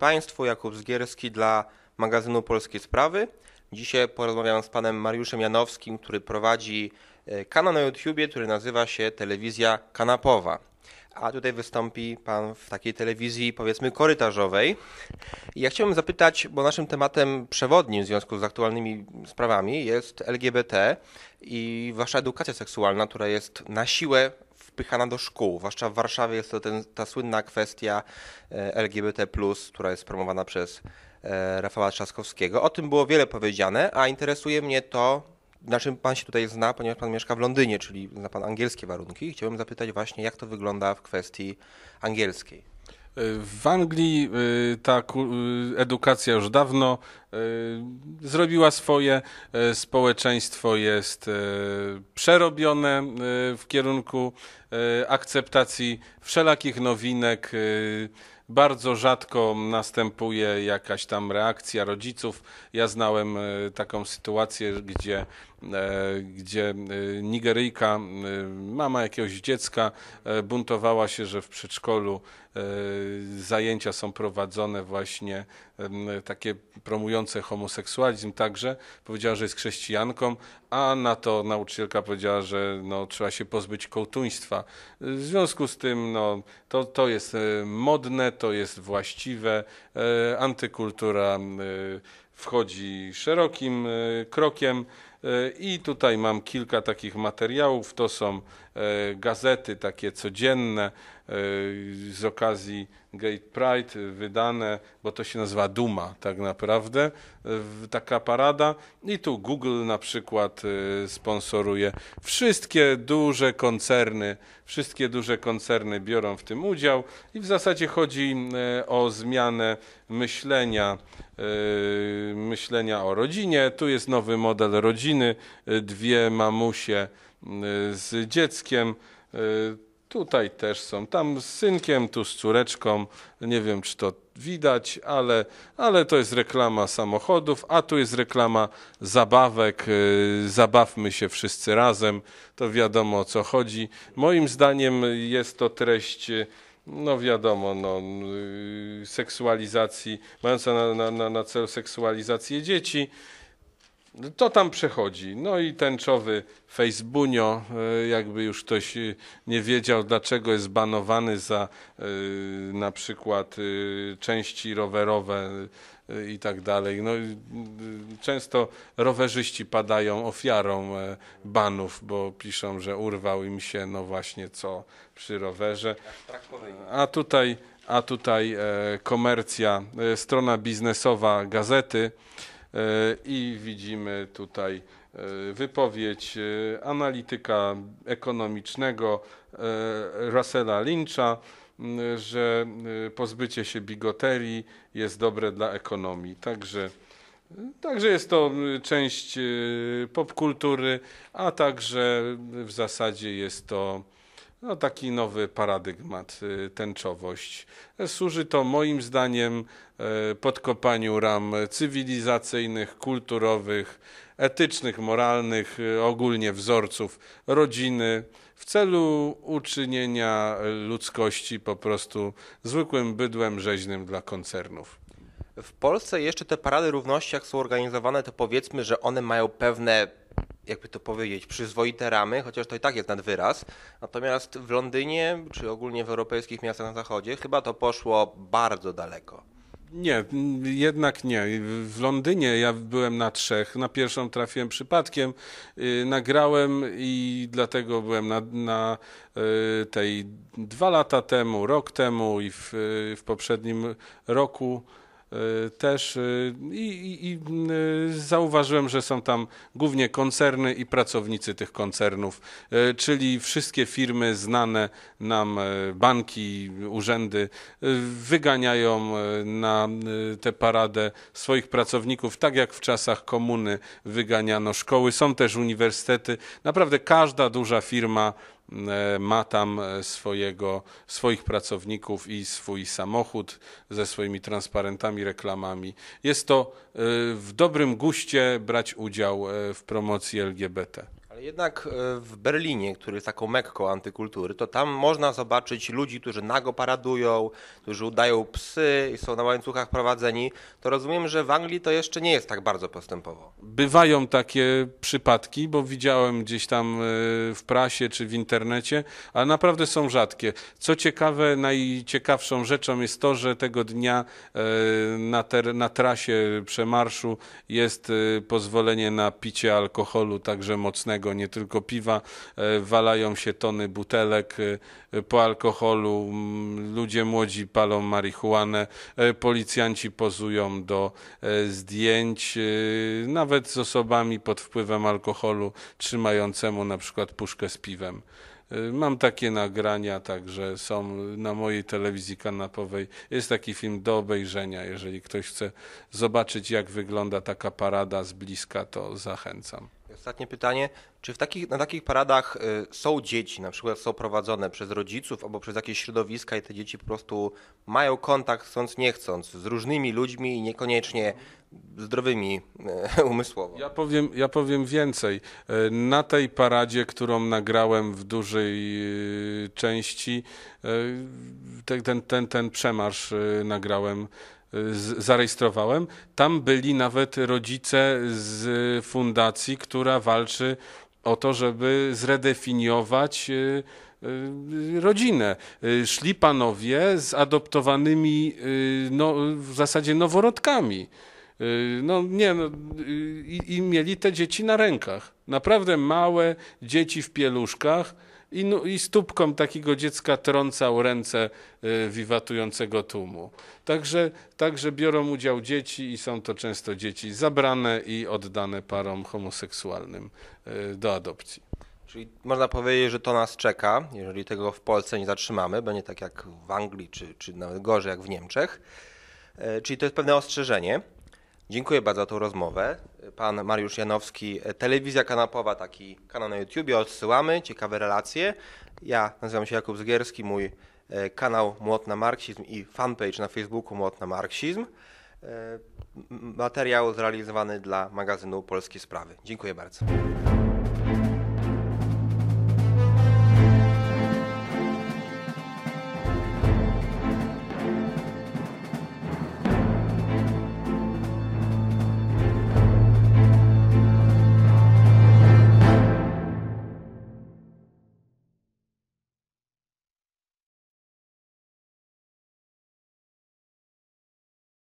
Państwu, Jakub Zgierski dla magazynu Polskie Sprawy. Dzisiaj porozmawiam z panem Mariuszem Janowskim, który prowadzi e, kanał na YouTubie, który nazywa się Telewizja Kanapowa. A tutaj wystąpi pan w takiej telewizji, powiedzmy, korytarzowej. I ja chciałbym zapytać, bo naszym tematem przewodnim w związku z aktualnymi sprawami jest LGBT i wasza edukacja seksualna, która jest na siłę wpychana do szkół. Zwłaszcza w Warszawie jest to ten, ta słynna kwestia e, LGBT, która jest promowana przez e, Rafała Trzaskowskiego. O tym było wiele powiedziane, a interesuje mnie to, na czym pan się tutaj zna, ponieważ pan mieszka w Londynie, czyli zna pan angielskie warunki. Chciałbym zapytać właśnie, jak to wygląda w kwestii angielskiej. W Anglii y, ta y, edukacja już dawno y, zrobiła swoje. Społeczeństwo jest przerobione w kierunku akceptacji wszelakich nowinek. Bardzo rzadko następuje jakaś tam reakcja rodziców. Ja znałem taką sytuację, gdzie, gdzie Nigeryjka, mama jakiegoś dziecka, buntowała się, że w przedszkolu E, zajęcia są prowadzone właśnie takie promujące homoseksualizm także. Powiedziała, że jest chrześcijanką, a na to nauczycielka powiedziała, że no, trzeba się pozbyć kołtuństwa. W związku z tym no, to, to jest e, modne, to jest właściwe. E, antykultura wchodzi szerokim krokiem. I tutaj mam kilka takich materiałów. To są gazety takie codzienne, E, z okazji Gay Pride wydane, bo to się nazywa Duma tak naprawdę, taka parada i tu Google na przykład e, sponsoruje. Wszystkie duże koncerny, wszystkie duże koncerny biorą w tym udział i w zasadzie chodzi e, o zmianę myślenia, myślenia o rodzinie. Tu jest nowy model rodziny, dwie mamusie z dzieckiem Tutaj też są, tam z synkiem, tu z córeczką. Nie wiem, czy to widać, ale, ale to jest reklama samochodów, a tu jest reklama zabawek. Y, zabawmy się wszyscy razem. To wiadomo o co chodzi. Moim zdaniem jest to treść no wiadomo, no, y, seksualizacji, mająca na, na, na celu seksualizację dzieci to tam przechodzi. No i tęczowy Facebookio, e, jakby już ktoś e, nie wiedział, dlaczego jest banowany za e, na przykład części rowerowe i tak dalej. No, często rowerzyści padają ofiarą banów, bo piszą, że urwał im się no właśnie co przy rowerze. A tutaj, a tutaj komercja, strona biznesowa gazety. E, i widzimy tutaj e, wypowiedź e, analityka ekonomicznego Russella Lyncha, że pozbycie się bigoterii jest dobre dla ekonomii. Także, także jest to część popkultury, a także w zasadzie jest to no, taki nowy paradygmat, y, tęczowość. Służy to moim zdaniem y, podkopaniu ram cywilizacyjnych, kulturowych, etycznych, moralnych, y, ogólnie wzorców rodziny w celu uczynienia ludzkości po prostu zwykłym bydłem rzeźnym dla koncernów. W Polsce jeszcze te parady równości, jak są organizowane, to powiedzmy, że one mają pewne jakby to powiedzieć, przyzwoite ramy, chociaż to i tak jest nad wyraz. Natomiast w Londynie, czy ogólnie w europejskich miastach na zachodzie, chyba to poszło bardzo daleko. Nie, jednak nie. W Londynie ja byłem na trzech. Na pierwszą trafiłem przypadkiem, yy, nagrałem i dlatego byłem na, na yy, tej dwa lata temu, rok temu i w, yy, w poprzednim roku też y, i, i, i, y, zauważyłem, że są tam głównie koncerny i pracownicy tych koncernów, czyli wszystkie firmy znane nam, banki, urzędy, wyganiają na tę paradę swoich pracowników, tak jak w czasach komuny wyganiano szkoły. Są też uniwersytety. Naprawdę każda duża firma ma tam e, swojego, swoich pracowników i swój samochód ze swoimi transparentami, reklamami. Jest to e, w dobrym guście brać udział w promocji LGBT. Jednak e, w Berlinie, który jest taką mekką antykultury, to tam można zobaczyć ludzi, którzy nago paradują, którzy udają psy i są na łańcuchach prowadzeni. To rozumiem, że w Anglii to jeszcze nie jest tak bardzo postępowo. Bywają takie przypadki, bo widziałem gdzieś tam e, w prasie czy w internecie, ale naprawdę są rzadkie. Co ciekawe, najciekawszą rzeczą jest to, że tego dnia e, na, ter, na trasie przemarszu jest pozwolenie na picie alkoholu, także mocnego, nie tylko piwa. E, Walają się tony butelek e, po alkoholu, ludzie młodzi palą marihuanę, e, policjanci pozują do zdjęć, nawet z osobami pod wpływem alkoholu, trzymającemu na przykład puszkę z piwem. Mam takie nagrania, także są na mojej telewizji kanapowej. Jest taki film do obejrzenia. Jeżeli ktoś chce zobaczyć, jak wygląda taka parada z bliska, to zachęcam. Ostatnie pytanie, czy w takich, na takich paradach y, są dzieci, na przykład są prowadzone przez rodziców albo przez jakieś środowiska i te dzieci po prostu mają kontakt chcąc nie chcąc z różnymi ludźmi i niekoniecznie zdrowymi y, umysłowo? Ja powiem, ja powiem więcej. E, Na tej paradzie, którą nagrałem w dużej e, części, e, te- ten, ten, ten przemarsz e, nagrałem, e, zarejestrowałem. Tam byli nawet rodzice z fundacji, która walczy o to, żeby zredefiniować e, e, rodzinę. E, Szli panowie z adoptowanymi no, w zasadzie noworodkami. Y, No nie, no, y, i, i mieli te dzieci na rękach. Naprawdę małe dzieci w pieluszkach i, no, i stópką takiego dziecka trącał ręce y, wiwatującego tłumu. Także, także biorą udział dzieci i są to często dzieci zabrane i oddane parom homoseksualnym y, do adopcji. Czyli można powiedzieć, że to nas czeka, jeżeli tego w Polsce nie zatrzymamy, będzie tak jak w Anglii, czy, czy nawet gorzej jak w Niemczech. E, Czyli to jest pewne ostrzeżenie. Dziękuję bardzo za tą rozmowę. Pan Mariusz Janowski, Telewizja Kanapowa, taki kanał na YouTubie, odsyłamy, ciekawe relacje. Ja nazywam się Jakub Zgierski, mój e, kanał Młot na Marksizm i fanpage na Facebooku Młot na Marksizm. E, Materiał zrealizowany dla magazynu Polskie Sprawy. Dziękuję bardzo.